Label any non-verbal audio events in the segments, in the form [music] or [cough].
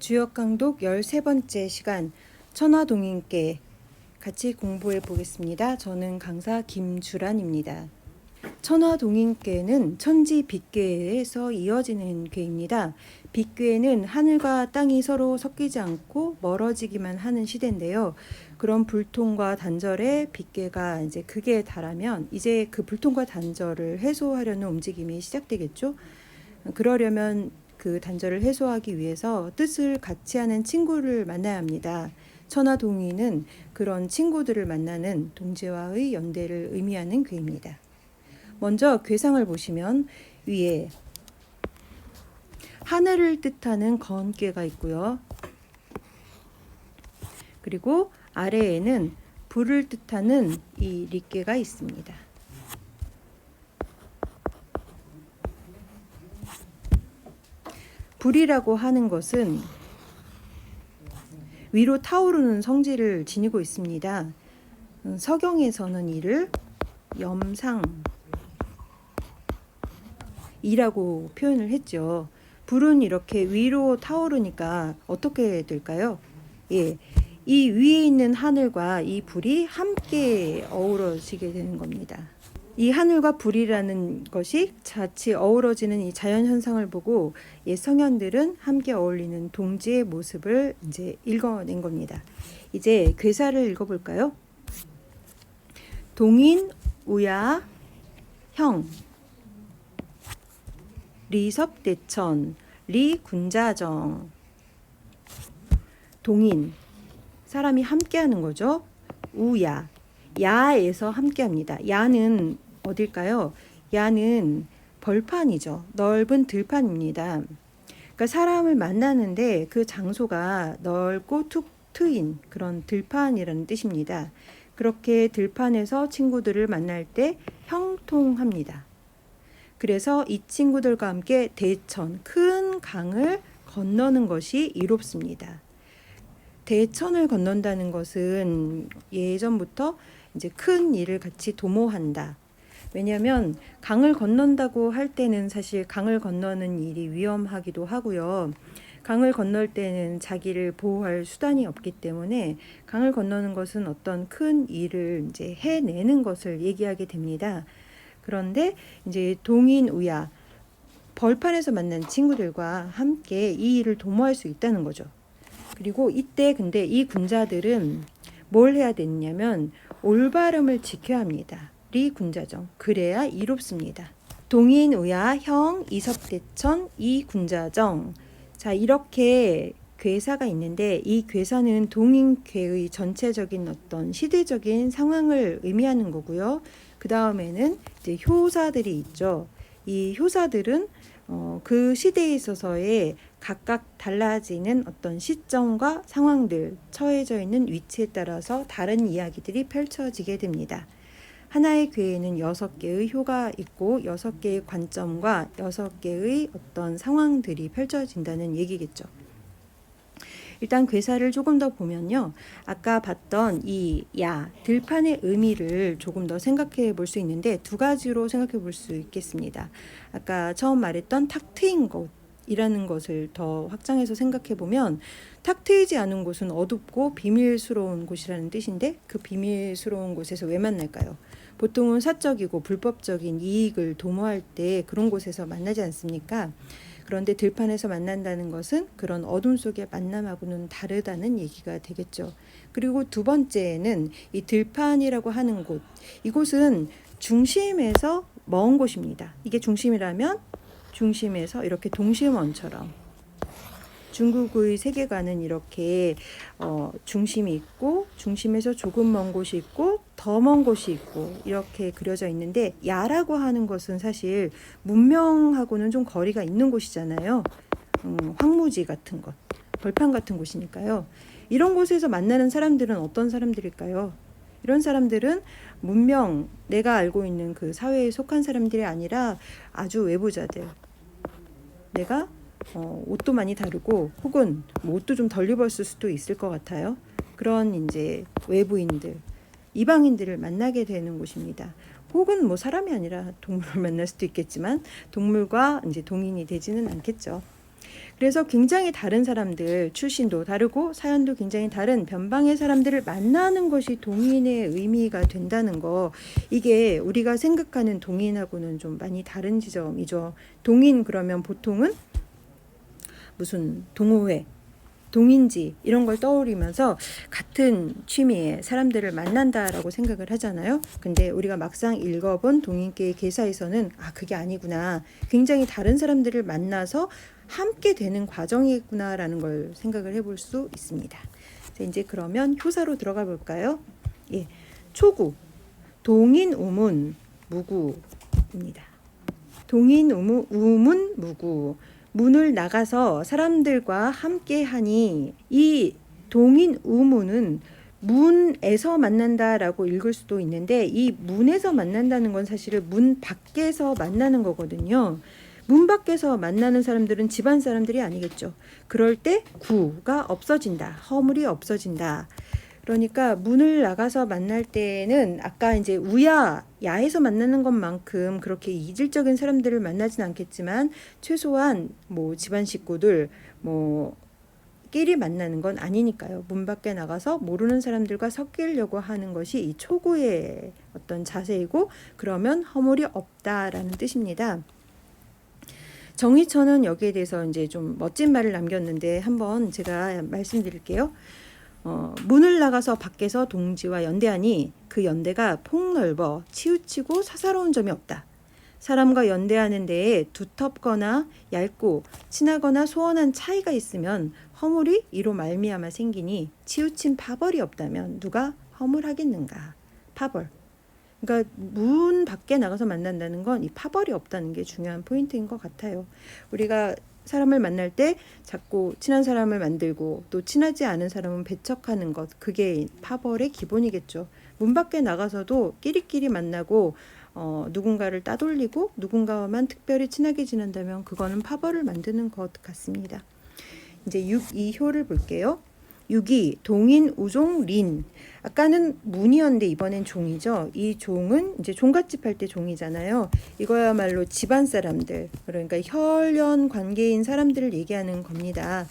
주역 강독 13번째 시간 천화동인께 같이 공부해 보겠습니다. 저는 강사 김주란입니다. 천화동인께는 천지 빗괴에서 이어지는 괴입니다. 빗괴는 하늘과 땅이 서로 섞이지 않고 멀어지기만 하는 시대인데요. 그런 불통과 단절에 빗괴가 이제 극에 달하면 이제 그 불통과 단절을 해소하려는 움직임이 시작되겠죠. 그러려면 그 단절을 해소하기 위해서 뜻을 같이 하는 친구를 만나야 합니다. 천하 동의는 그런 친구들을 만나는 동지와의 연대를 의미하는 괴입니다. 먼저 괴상을 보시면 위에 하늘을 뜻하는 건괴가 있고요. 그리고 아래에는 불을 뜻하는 이 리괴가 있습니다. 불이라고 하는 것은 위로 타오르는 성질을 지니고 있습니다. 음, 서경에서는 이를 염상 이라고 표현을 했죠. 불은 이렇게 위로 타오르니까 어떻게 될까요? 예. 이 위에 있는 하늘과 이 불이 함께 어우러지게 되는 겁니다. 이 하늘과 불이라는 것이 자칫 어우러지는 이 자연 현상을 보고 옛 성현들은 함께 어울리는 동지의 모습을 이제 읽어낸 겁니다. 이제 괴사를 읽어볼까요? 동인, 우야, 형, 리섭대천, 리군자정, 동인, 사람이 함께하는 거죠. 우야, 야에서 함께합니다. 야는 어딜까요? 야는 벌판이죠. 넓은 들판입니다. 그러니까 사람을 만나는데 그 장소가 넓고 툭 트인 그런 들판이라는 뜻입니다. 그렇게 들판에서 친구들을 만날 때 형통합니다. 그래서 이 친구들과 함께 대천, 큰 강을 건너는 것이 이롭습니다. 대천을 건넌다는 것은 예전부터 이제 큰 일을 같이 도모한다. 왜냐하면 강을 건넌다고 할 때는 사실 강을 건너는 일이 위험하기도 하고요. 강을 건널 때는 자기를 보호할 수단이 없기 때문에 강을 건너는 것은 어떤 큰 일을 이제 해내는 것을 얘기하게 됩니다. 그런데 이제 동인 우야 벌판에서 만난 친구들과 함께 이 일을 도모할 수 있다는 거죠. 그리고 이때 근데 이 군자들은 뭘 해야 되느냐면 올바름을 지켜야 합니다. 리 군자정. 그래야 이롭습니다. 동인 우야 형 이섭대천 이 군자정. 자 이렇게 괴사가 있는데 이 괴사는 동인괴의 전체적인 어떤 시대적인 상황을 의미하는 거고요. 그 다음에는 이제 효사들이 있죠. 이 효사들은 어, 그 시대에 있어서의 각각 달라지는 어떤 시점과 상황들, 처해져 있는 위치에 따라서 다른 이야기들이 펼쳐지게 됩니다. 하나의 괴에는 여섯 개의 효가 있고 여섯 개의 관점과 여섯 개의 어떤 상황들이 펼쳐진다는 얘기겠죠. 일단 괴사를 조금 더 보면요. 아까 봤던 이 야, 들판의 의미를 조금 더 생각해 볼 수 있는데 두 가지로 생각해 볼 수 있겠습니다. 아까 처음 말했던 탁 트인 곳이라는 것을 더 확장해서 생각해 보면 탁 트이지 않은 곳은 어둡고 비밀스러운 곳이라는 뜻인데 그 비밀스러운 곳에서 왜 만날까요? 보통은 사적이고 불법적인 이익을 도모할 때 그런 곳에서 만나지 않습니까? 그런데 들판에서 만난다는 것은 그런 어둠 속의 만남하고는 다르다는 얘기가 되겠죠. 그리고 두 번째는 이 들판이라고 하는 곳. 이곳은 중심에서 먼 곳입니다. 이게 중심이라면 중심에서 이렇게 동심원처럼 중국의 세계관은 이렇게 어, 중심이 있고 중심에서 조금 먼 곳이 있고 더 먼 곳이 있고 이렇게 그려져 있는데 야라고 하는 것은 사실 문명하고는 좀 거리가 있는 곳이잖아요. 음, 황무지 같은 것, 벌판 같은 곳이니까요. 이런 곳에서 만나는 사람들은 어떤 사람들일까요? 이런 사람들은 문명, 내가 알고 있는 그 사회에 속한 사람들이 아니라 아주 외부자들. 내가 어, 옷도 많이 다르고 혹은 뭐 옷도 좀 덜 입었을 수도 있을 것 같아요. 그런 이제 외부인들, 이방인들을 만나게 되는 곳입니다. 혹은 뭐 사람이 아니라 동물을 [laughs] 만날 수도 있겠지만 동물과 이제 동인이 되지는 않겠죠. 그래서 굉장히 다른 사람들 출신도 다르고 사연도 굉장히 다른 변방의 사람들을 만나는 것이 동인의 의미가 된다는 거 이게 우리가 생각하는 동인하고는 좀 많이 다른 지점이죠. 동인 그러면 보통은 무슨 동호회 동인지 이런 걸 떠올리면서 같은 취미의 사람들을 만난다라고 생각을 하잖아요. 근데 우리가 막상 읽어본 동인계의 개사에서는 아 그게 아니구나. 굉장히 다른 사람들을 만나서 함께 되는 과정이구나라는 걸 생각을 해볼 수 있습니다. 자, 이제 그러면 효사로 들어가 볼까요? 예, 초구 동인 우문 무구입니다. 동인 우무, 우문 무구 문을 나가서 사람들과 함께 하니 이 동인 우문은 문에서 만난다라고 읽을 수도 있는데 이 문에서 만난다는 건 사실은 문 밖에서 만나는 거거든요. 문 밖에서 만나는 사람들은 집안 사람들이 아니겠죠. 그럴 때 구가 없어진다. 허물이 없어진다. 그러니까 문을 나가서 만날 때는 아까 이제 우야 야에서 만나는 것만큼 그렇게 이질적인 사람들을 만나진 않겠지만 최소한 뭐 집안 식구들 뭐 끼리 만나는 건 아니니까요. 문 밖에 나가서 모르는 사람들과 섞이려고 하는 것이 이 초구의 어떤 자세이고 그러면 허물이 없다라는 뜻입니다. 정희천은 여기에 대해서 이제 좀 멋진 말을 남겼는데 한번 제가 말씀드릴게요. 어, 문을 나가서 밖에서 동지와 연대하니 그 연대가 폭넓어 치우치고 사사로운 점이 없다. 사람과 연대하는 데에 두텁거나 얇고 친하거나 소원한 차이가 있으면 허물이 이로 말미암아 생기니 치우친 파벌이 없다면 누가 허물하겠는가? 파벌. 그러니까 문 밖에 나가서 만난다는 건 이 파벌이 없다는 게 중요한 포인트인 것 같아요. 우리가 사람을 만날 때 자꾸 친한 사람을 만들고 또 친하지 않은 사람은 배척하는 것 그게 파벌의 기본이겠죠. 문 밖에 나가서도 끼리끼리 만나고 어, 누군가를 따돌리고 누군가와만 특별히 친하게 지낸다면 그거는 파벌을 만드는 것 같습니다. 이제 6, 2효를 볼게요. 6이 동인 우종 린 아까는 문이었는데 이번엔 종이죠. 이 종은 이제 종갓집 할 때 종이잖아요. 이거야말로 집안 사람들 그러니까 혈연 관계인 사람들을 얘기하는 겁니다.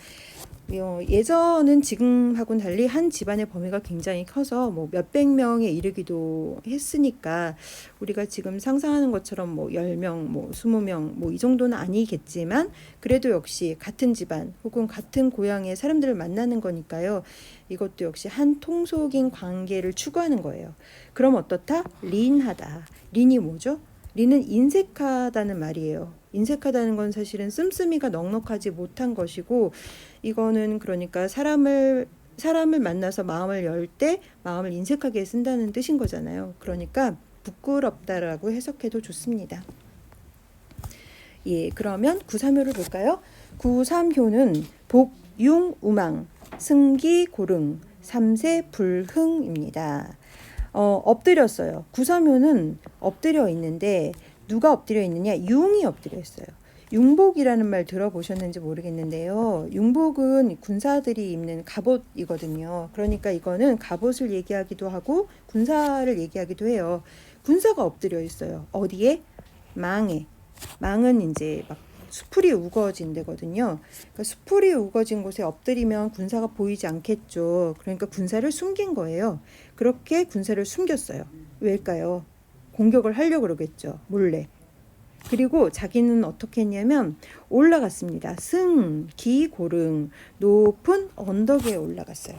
어, 예전은 지금하고는 달리 한 집안의 범위가 굉장히 커서 뭐 몇백 명에 이르기도 했으니까 우리가 지금 상상하는 것처럼 뭐 10명, 뭐 20명 뭐 이 정도는 아니겠지만 그래도 역시 같은 집안 혹은 같은 고향의 사람들을 만나는 거니까요. 이것도 역시 한 통속인 관계를 추구하는 거예요. 그럼 어떻다? 린하다. 린이 뭐죠? 린은 인색하다는 말이에요. 인색하다는 건 사실은 씀씀이가 넉넉하지 못한 것이고 이거는 그러니까 사람을 사람을 만나서 마음을 열 때 마음을 인색하게 쓴다는 뜻인 거잖아요. 그러니까 부끄럽다라고 해석해도 좋습니다. 예, 그러면 구삼효를 볼까요? 구삼효는 복, 융, 우망, 승기, 고릉, 삼세, 불흥입니다. 어, 엎드렸어요. 구삼효는 엎드려 있는데 누가 엎드려 있느냐? 융이 엎드려 있어요. 융복이라는 말 들어보셨는지 모르겠는데요. 융복은 군사들이 입는 갑옷이거든요. 그러니까 이거는 갑옷을 얘기하기도 하고 군사를 얘기하기도 해요. 군사가 엎드려 있어요. 어디에? 망에. 망은 이제 막 수풀이 우거진 데거든요. 그러니까 수풀이 우거진 곳에 엎드리면 군사가 보이지 않겠죠. 그러니까 군사를 숨긴 거예요. 그렇게 군사를 숨겼어요. 왜일까요? 공격을 하려고 그러겠죠. 몰래. 그리고 자기는 어떻게 했냐면 올라갔습니다. 승, 기, 고릉, 높은 언덕에 올라갔어요.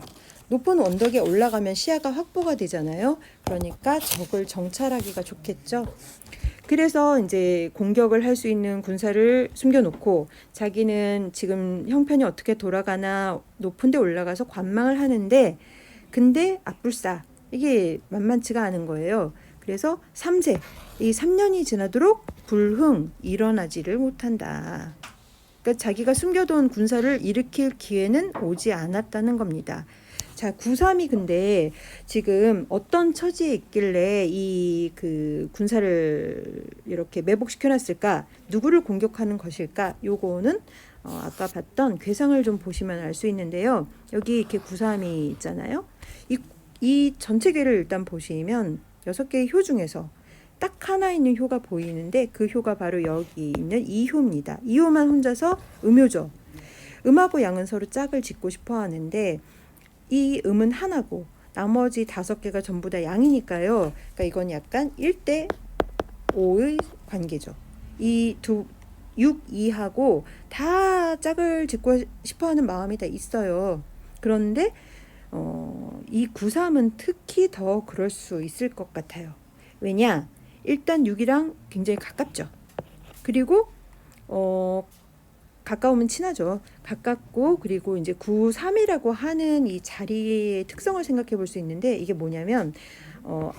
높은 언덕에 올라가면 시야가 확보가 되잖아요. 그러니까 적을 정찰하기가 좋겠죠. 그래서 이제 공격을 할 수 있는 군사를 숨겨놓고 자기는 지금 형편이 어떻게 돌아가나 높은 데 올라가서 관망을 하는데 근데 앞불사 이게 만만치가 않은 거예요. 그래서 3세 이 3년이 지나도록 불흥 일어나지를 못한다. 그러니까 자기가 숨겨둔 군사를 일으킬 기회는 오지 않았다는 겁니다. 자, 9.3이 근데 지금 어떤 처지에 있길래 이 그 군사를 이렇게 매복시켜 놨을까? 누구를 공격하는 것일까? 요거는 어, 아까 봤던 괴상을 좀 보시면 알 수 있는데요. 여기 이렇게 9.3이 있잖아요. 이, 이 전체 괴를 일단 보시면 여섯 개의 효 중에서 딱 하나 있는 효가 보이는데 그 효가 바로 여기 있는 이 효입니다. 이 효만 혼자서 음효죠. 음하고 양은 서로 짝을 짓고 싶어 하는데 이 음은 하나고 나머지 다섯 개가 전부 다 양이니까요. 그러니까 이건 약간 1대 5의 관계죠. 이 두 6, 2하고 다 짝을 짓고 싶어 하는 마음이 다 있어요. 그런데 어, 이 9, 3은 특히 더 그럴 수 있을 것 같아요. 왜냐? 일단 6이랑 굉장히 가깝죠. 그리고 어, 가까우면 친하죠. 가깝고 그리고 이제 9, 3이라고 하는 이 자리의 특성을 생각해 볼 수 있는데 이게 뭐냐면 어,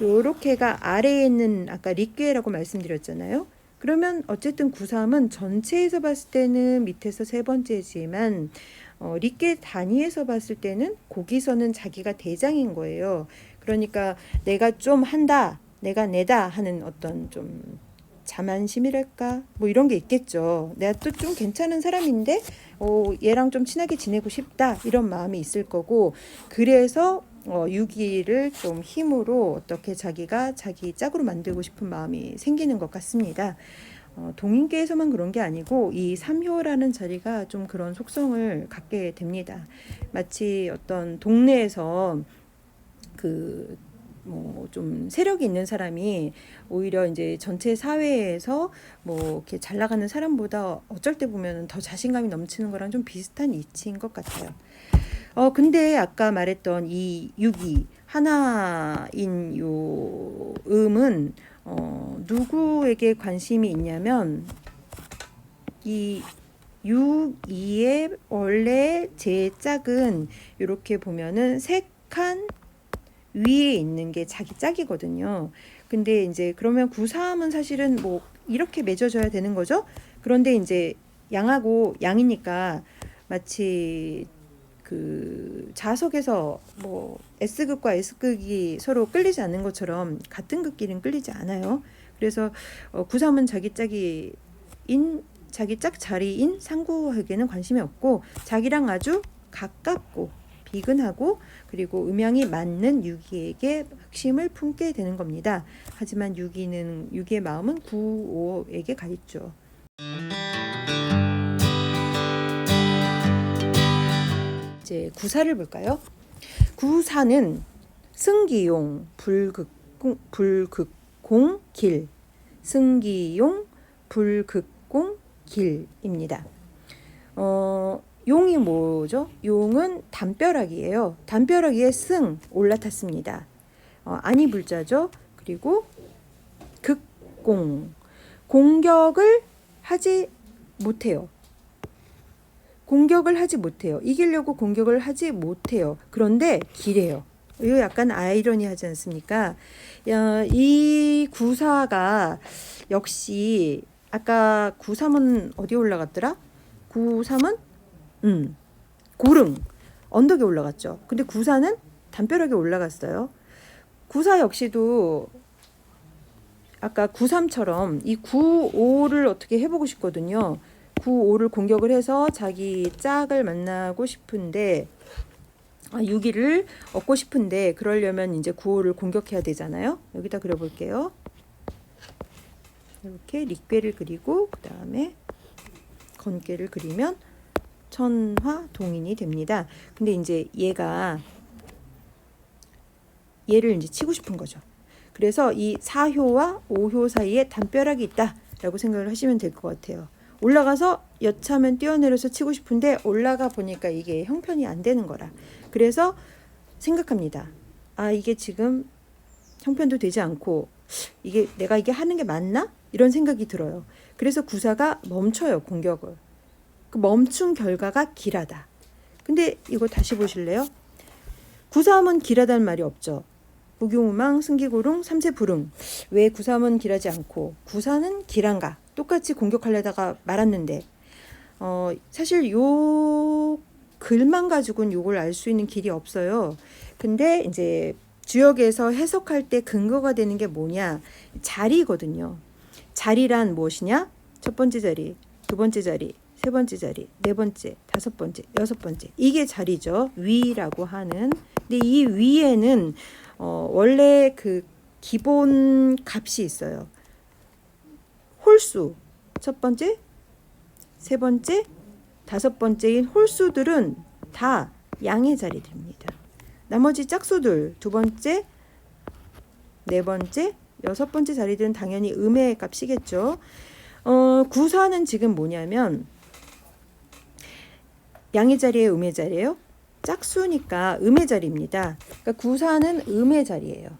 요렇게가 아래에 있는 아까 리괴라고 말씀드렸잖아요. 그러면 어쨌든 9, 3은 전체에서 봤을 때는 밑에서 세 번째지만 어, 리괴 단위에서 봤을 때는 거기서는 자기가 대장인 거예요. 그러니까 내가 좀 한다, 내가 내다 하는 어떤 좀 자만심이랄까 뭐 이런 게 있겠죠. 내가 또 좀 괜찮은 사람인데 어, 얘랑 좀 친하게 지내고 싶다 이런 마음이 있을 거고 그래서 어, 유기를 좀 힘으로 어떻게 자기가 자기 짝으로 만들고 싶은 마음이 생기는 것 같습니다. 어, 동인계에서만 그런 게 아니고 이 삼효라는 자리가 좀 그런 속성을 갖게 됩니다. 마치 어떤 동네에서 그 뭐 좀 세력이 있는 사람이 오히려 이제 전체 사회에서 뭐 이렇게 잘 나가는 사람보다 어쩔 때 보면 더 자신감이 넘치는 거랑 좀 비슷한 이치인 것 같아요. 어 근데 아까 말했던 이 육이 하나인 요 음은 어 누구에게 관심이 있냐면 이 6, 2의 원래 제 짝은 이렇게 보면은 색한 위에 있는 게 자기 짝이거든요. 근데 이제 그러면 9, 3은 사실은 뭐 이렇게 맺어져야 되는 거죠. 그런데 이제 양하고 양이니까 마치 그 자석에서 뭐 S극과 S극이 서로 끌리지 않는 것처럼 같은 극끼리는 끌리지 않아요. 그래서 어, 9, 3은 자기 짝이 인 자기 짝 자리인 상구에게는 관심이 없고 자기랑 아주 가깝고 비근하고 그리고 음양이 맞는 유기에게 흑심을 품게 되는 겁니다. 하지만 유기는 유기의 마음은 구오에게 가 있죠. 이제 구사를 볼까요? 구사는 승기용 불극공 불극공 길 승기용 불극공 길입니다. 어, 용이 뭐죠? 용은 담벼락이에요. 담벼락에 승 올라탔습니다. 어, 아니 불자죠. 그리고 극공 공격을 하지 못해요. 공격을 하지 못해요. 이기려고 공격을 하지 못해요. 그런데 길해요. 이거 약간 아이러니하지 않습니까? 야, 이 구사가 역시 아까 93은 어디 올라갔더라? 93은 음, 고릉 언덕에 올라갔죠. 근데 구사는 담벼락에 올라갔어요. 구사 역시도 아까 93처럼 이 95를 어떻게 해보고 싶거든요. 95를 공격을 해서 자기 짝을 만나고 싶은데 아, 6위를 얻고 싶은데 그러려면 이제 95를 공격해야 되잖아요. 여기다 그려볼게요. 이렇게 릭괴를 그리고 그 다음에 건괴를 그리면 천화 동인이 됩니다. 근데 이제 얘가 얘를 이제 치고 싶은 거죠. 그래서 이 4효와 5효 사이에 담벼락이 있다라고 생각을 하시면 될 것 같아요. 올라가서 여차면 뛰어내려서 치고 싶은데 올라가 보니까 이게 형편이 안 되는 거라. 그래서 생각합니다. 아, 이게 지금 형편도 되지 않고 이게 내가 이게 하는 게 맞나? 이런 생각이 들어요. 그래서 구사가 멈춰요, 공격을. 그 멈춘 결과가 길하다. 근데 이거 다시 보실래요? 구사함은 길하다는 말이 없죠. 무교무망, 승기고릉, 삼세불응. 왜 구사함은 길하지 않고 구사는 길한가? 똑같이 공격하려다가 말았는데 어, 사실 요 글만 가지고는 요걸 알 수 있는 길이 없어요. 근데 이제 주역에서 해석할 때 근거가 되는 게 뭐냐? 자리거든요. 자리란 무엇이냐? 첫 번째 자리, 두 번째 자리, 세 번째 자리, 네 번째, 다섯 번째, 여섯 번째. 이게 자리죠. 위라고 하는. 근데 이 위에는 어, 원래 그 기본 값이 있어요. 홀수 첫 번째, 세 번째, 다섯 번째인 홀수들은 다 양의 자리들입니다. 나머지 짝수들 두 번째, 네 번째, 여섯 번째 자리들은 당연히 음의 값이겠죠. 어, 구사는 지금 뭐냐면 양의 자리에 음의 자리예요. 짝수니까 음의 자리입니다. 그러니까 구사는 음의 자리예요.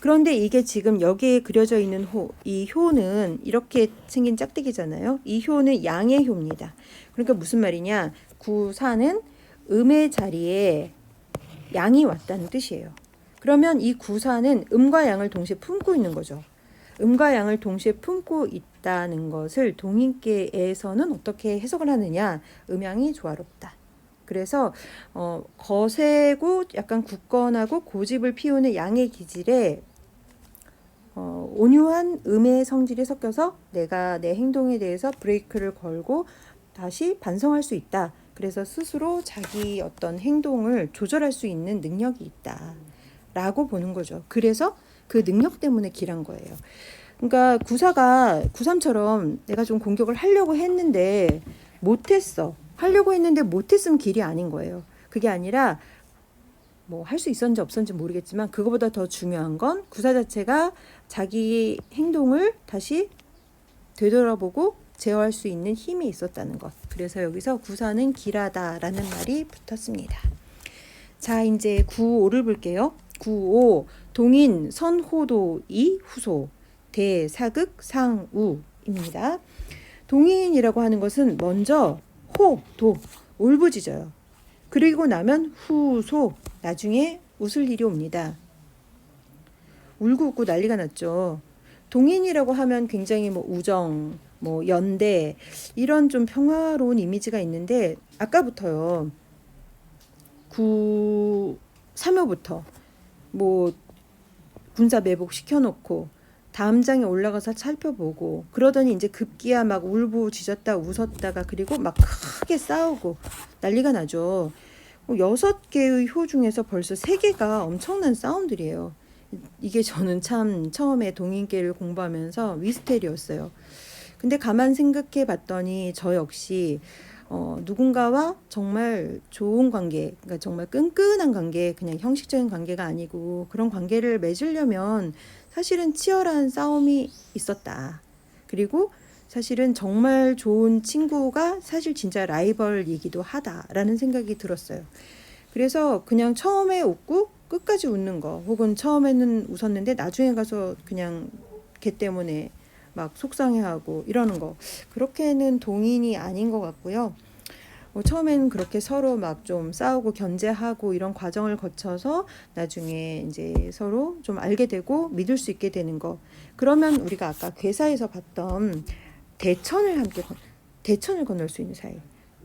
그런데 이게 지금 여기에 그려져 있는 호, 이 효는 이렇게 생긴 짝대기잖아요. 이 효는 양의 효입니다. 그러니까 무슨 말이냐? 구사는 음의 자리에 양이 왔다는 뜻이에요. 그러면 이 구사는 음과 양을 동시에 품고 있는 거죠. 음과 양을 동시에 품고 있다는 것을 동인계에서는 어떻게 해석을 하느냐? 음양이 조화롭다. 그래서 어, 거세고 약간 굳건하고 고집을 피우는 양의 기질에 어, 온유한 음의 성질이 섞여서 내가 내 행동에 대해서 브레이크를 걸고 다시 반성할 수 있다. 그래서 스스로 자기 어떤 행동을 조절할 수 있는 능력이 있다. 라고 보는 거죠. 그래서 그 능력 때문에 길한 거예요. 그러니까 구사가 구삼처럼 내가 좀 공격을 하려고 했는데 못했어. 하려고 했는데 못했으면 길이 아닌 거예요. 그게 아니라 뭐 할 수 있었는지 없었는지 모르겠지만 그거보다 더 중요한 건 구사 자체가 자기 행동을 다시 되돌아보고 제어할 수 있는 힘이 있었다는 것. 그래서 여기서 구사는 길하다라는 말이 붙었습니다. 자, 이제 9호를 볼게요. 9호 동인 선호도 이 후소 대사극 상우입니다. 동인이라고 하는 것은 먼저 호, 도 울부짖어요. 그리고 나면 후 소 나중에 웃을 일이 옵니다. 울고 웃고 난리가 났죠. 동인이라고 하면 굉장히 뭐 우정, 뭐 연대 이런 좀 평화로운 이미지가 있는데 아까부터요. 9 3호부터 뭐 군사 매복 시켜놓고 다음 장에 올라가서 살펴보고 그러더니 이제 급기야 막 울부짖었다 웃었다가 그리고 막 크게 싸우고 난리가 나죠. 뭐 여섯 개의 효 중에서 벌써 세 개가 엄청난 싸움들이에요. 이게 저는 참 처음에 동인계를 공부하면서 미스테리였어요. 근데 가만 생각해 봤더니 저 역시 어, 누군가와 정말 좋은 관계, 그러니까 정말 끈끈한 관계, 그냥 형식적인 관계가 아니고 그런 관계를 맺으려면 사실은 치열한 싸움이 있었다. 그리고 사실은 정말 좋은 친구가 사실 진짜 라이벌이기도 하다라는 생각이 들었어요. 그래서 그냥 처음에 웃고 끝까지 웃는 거, 혹은 처음에는 웃었는데 나중에 가서 그냥 걔 때문에 막 속상해하고 이러는 거 그렇게는 동인이 아닌 것 같고요. 뭐 처음에는 그렇게 서로 막 좀 싸우고 견제하고 이런 과정을 거쳐서 나중에 이제 서로 좀 알게 되고 믿을 수 있게 되는 거. 그러면 우리가 아까 괴사에서 봤던 대천을 함께 건, 대천을 건널 수 있는 사이.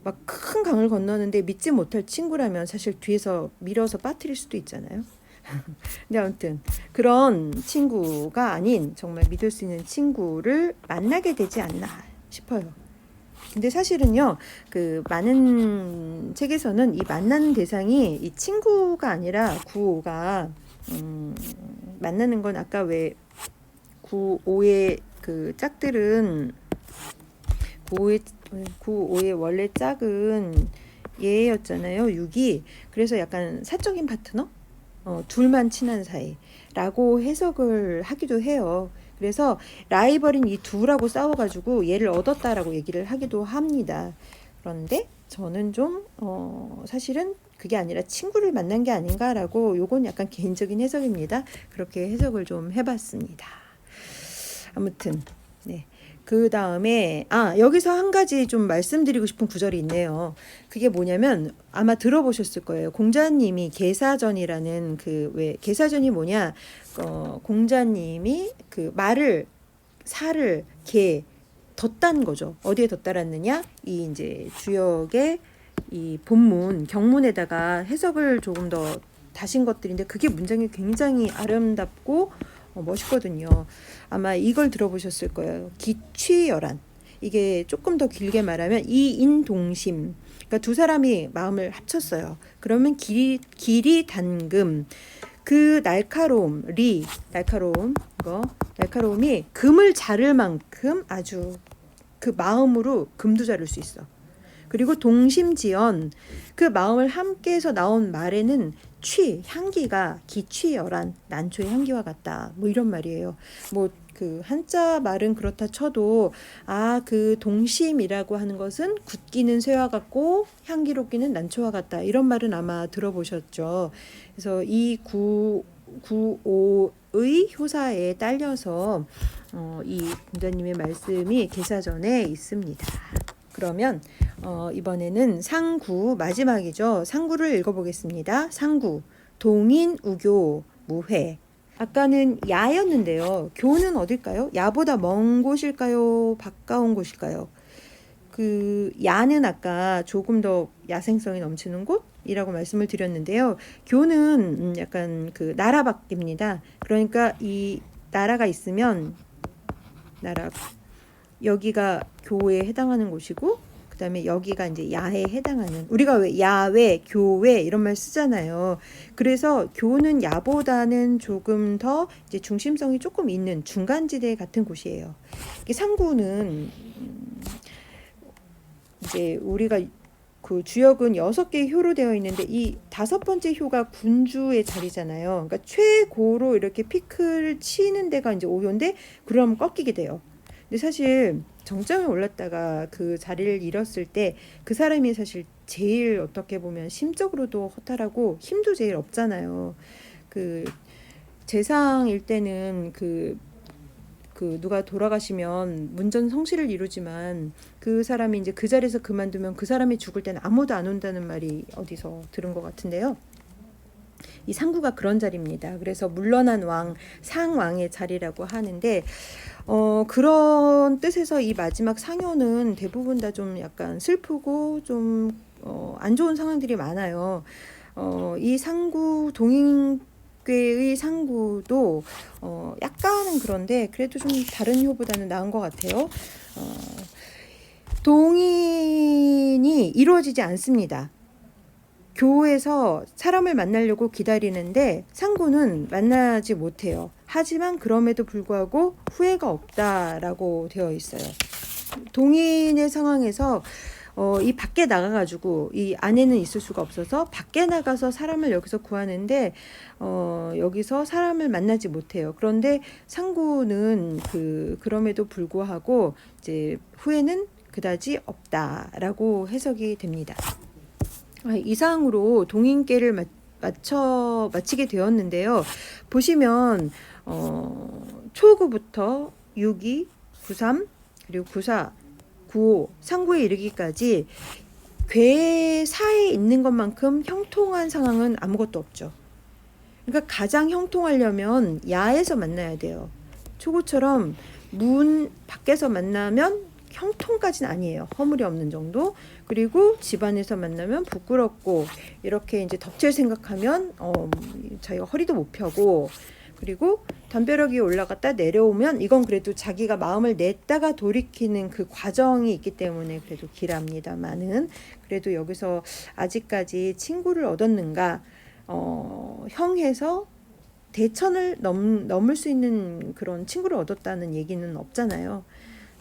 막 큰 강을 건너는데 믿지 못할 친구라면 사실 뒤에서 밀어서 빠뜨릴 수도 있잖아요. 근데 [laughs] 아무튼 그런 친구가 아닌 정말 믿을 수 있는 친구를 만나게 되지 않나 싶어요. 근데 사실은요, 그 많은 책에서는 이 만나는 대상이 이 친구가 아니라 구호가 음, 만나는 건 아까 왜 구오의 그 짝들은 구오의 구오의 원래 짝은 얘였잖아요, 6이. 그래서 약간 사적인 파트너? 어, 둘만 친한 사이라고 해석을 하기도 해요. 그래서 라이벌인 이 둘하고 싸워가지고 얘를 얻었다라고 얘기를 하기도 합니다. 그런데 저는 좀 어, 사실은 그게 아니라 친구를 만난 게 아닌가라고 요건 약간 개인적인 해석입니다. 그렇게 해석을 좀 해봤습니다. 아무튼 네. 그 다음에 아 여기서 한 가지 좀 말씀드리고 싶은 구절이 있네요. 그게 뭐냐면 아마 들어보셨을 거예요. 공자님이 계사전이라는 그 왜 계사전이 뭐냐? 어, 공자님이 그 말을 살을 개 덧단 거죠. 어디에 덧달았느냐? 이 이제 주역의 이 본문 경문에다가 해석을 조금 더 다신 것들인데 그게 문장이 굉장히 아름답고 어, 멋있거든요. 아마 이걸 들어보셨을 거예요. 기취열한. 이게 조금 더 길게 말하면 이인동심. 그러니까 두 사람이 마음을 합쳤어요. 그러면 길이 길이 단금. 그 날카로움, 리, 날카로움, 이거, 날카로움이 금을 자를 만큼 아주 그 마음으로 금도 자를 수 있어. 그리고 동심지연 그 마음을 함께해서 나온 말에는 취 향기가 기취열한 난초의 향기와 같다. 뭐 이런 말이에요. 뭐 그 한자 말은 그렇다 쳐도 아 그 동심이라고 하는 것은 굳기는 쇠와 같고 향기롭기는 난초와 같다. 이런 말은 아마 들어보셨죠. 그래서 이구 구오의 효사에 딸려서 어, 이 공자님의 말씀이 계사전에 있습니다. 그러면 어, 이번에는 상구 마지막이죠. 상구를 읽어보겠습니다. 상구 동인 우교 무회. 아까는 야였는데요. 교는 어딜까요? 야보다 먼 곳일까요? 가까운 곳일까요? 그 야는 아까 조금 더 야생성이 넘치는 곳이라고 말씀을 드렸는데요. 교는 음, 약간 그 나라 밖입니다. 그러니까 이 나라가 있으면 나라 여기가 교에 해당하는 곳이고 그다음에 여기가 이제 야에 해당하는 우리가 왜 야외, 교외 이런 말 쓰잖아요. 그래서 교는 야보다는 조금 더 이제 중심성이 조금 있는 중간지대 같은 곳이에요. 이게 상구는 음, 이제 우리가 그 주역은 여섯 개의 효로 되어 있는데 이 다섯 번째 효가 군주의 자리잖아요. 그러니까 최고로 이렇게 피크를 치는 데가 이제 오효인데 그럼 꺾이게 돼요. 근데 사실 정점에 올랐다가 그 자리를 잃었을 때 그 사람이 사실 제일 어떻게 보면 심적으로도 허탈하고 힘도 제일 없잖아요. 그 재상일 때는 그, 그 누가 돌아가시면 문전 성시를 이루지만 그 사람이 이제 그 자리에서 그만두면 그 사람이 죽을 때는 아무도 안 온다는 말이 어디서 들은 것 같은데요. 이 상구가 그런 자리입니다. 그래서 물러난 왕, 상왕의 자리라고 하는데 어, 그런 뜻에서 이 마지막 상효는 대부분 다 좀 약간 슬프고 좀 어, 안 좋은 상황들이 많아요. 어, 이 상구 동인괴의 상구도 어, 약간은 그런데 그래도 좀 다른 효보다는 나은 것 같아요. 어, 동인이 이루어지지 않습니다. 교회에서 사람을 만나려고 기다리는데 상구는 만나지 못해요. 하지만 그럼에도 불구하고 후회가 없다라고 되어 있어요. 동인의 상황에서 어, 이 밖에 나가가지고 이 안에는 있을 수가 없어서 밖에 나가서 사람을 여기서 구하는데 어, 여기서 사람을 만나지 못해요. 그런데 상구는 그 그럼에도 불구하고 이제 후회는 그다지 없다라고 해석이 됩니다. 아, 이상으로 동인계를 맞, 맞춰 마치게 되었는데요. 보시면 어, 초구부터 62, 93 그리고 94, 95, 상구에 이르기까지 괴사에 있는 것만큼 형통한 상황은 아무것도 없죠. 그러니까 가장 형통하려면 야에서 만나야 돼요. 초구처럼 문 밖에서 만나면 형통까지는 아니에요. 허물이 없는 정도. 그리고 집안에서 만나면 부끄럽고 이렇게 이제 덕질 생각하면 어, 자기가 허리도 못 펴고 그리고 담벼락 위에 올라갔다 내려오면 이건 그래도 자기가 마음을 냈다가 돌이키는 그 과정이 있기 때문에 그래도 길합니다만은 그래도 여기서 아직까지 친구를 얻었는가 어, 형해서 대천을 넘, 넘을 수 있는 그런 친구를 얻었다는 얘기는 없잖아요.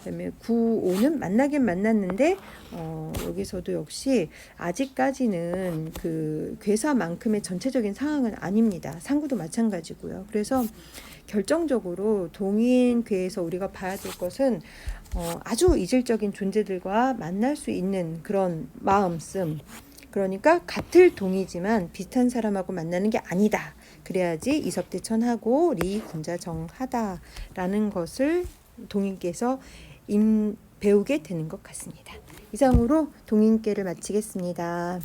그다음에 95는 만나긴 만났는데 어, 여기서도 역시 아직까지는 그 괴사만큼의 전체적인 상황은 아닙니다. 상구도 마찬가지고요. 그래서 결정적으로 동인 괴에서 우리가 봐야 될 것은 어, 아주 이질적인 존재들과 만날 수 있는 그런 마음씀. 그러니까 같을 동이지만 비슷한 사람하고 만나는 게 아니다. 그래야지 이섭대천하고 리군자정하다라는 것을 동인께서 임, 배우게 되는 것 같습니다. 이상으로 동인계를 마치겠습니다.